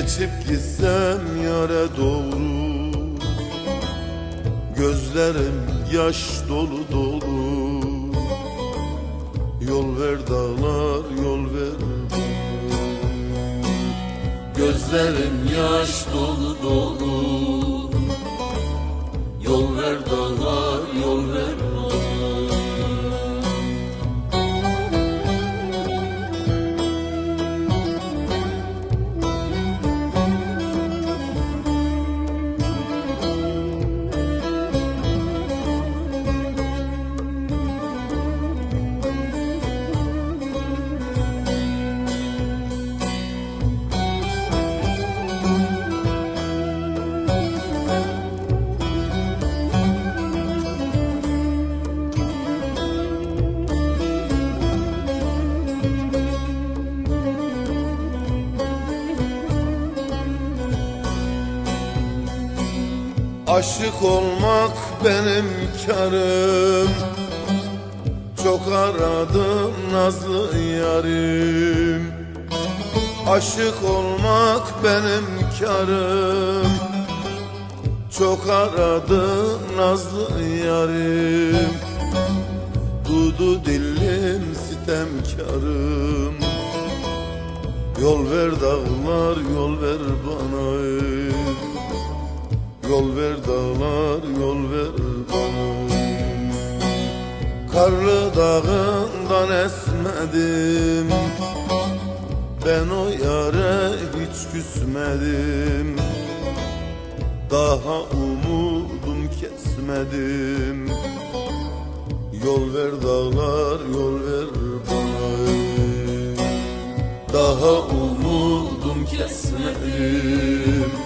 Geçip gitsem yare doğru. Gözlerim yaş dolu dolu. Yol ver dağlar yol ver. Gözlerim yaş dolu dolu. Yol ver dağlar Aşık olmak benim karım. Çok aradım nazlı yarim. Aşık olmak benim karım. Çok aradım nazlı yarim. Dudu dillim sitemkarım Yol ver dağlar yol ver bana Yol ver dağlar yol ver bana. Karlı dağından esmedim. Ben o yare hiç küsmedim. Daha umudum kesmedim. Yol ver dağlar yol ver bana. Daha umudum kesmedim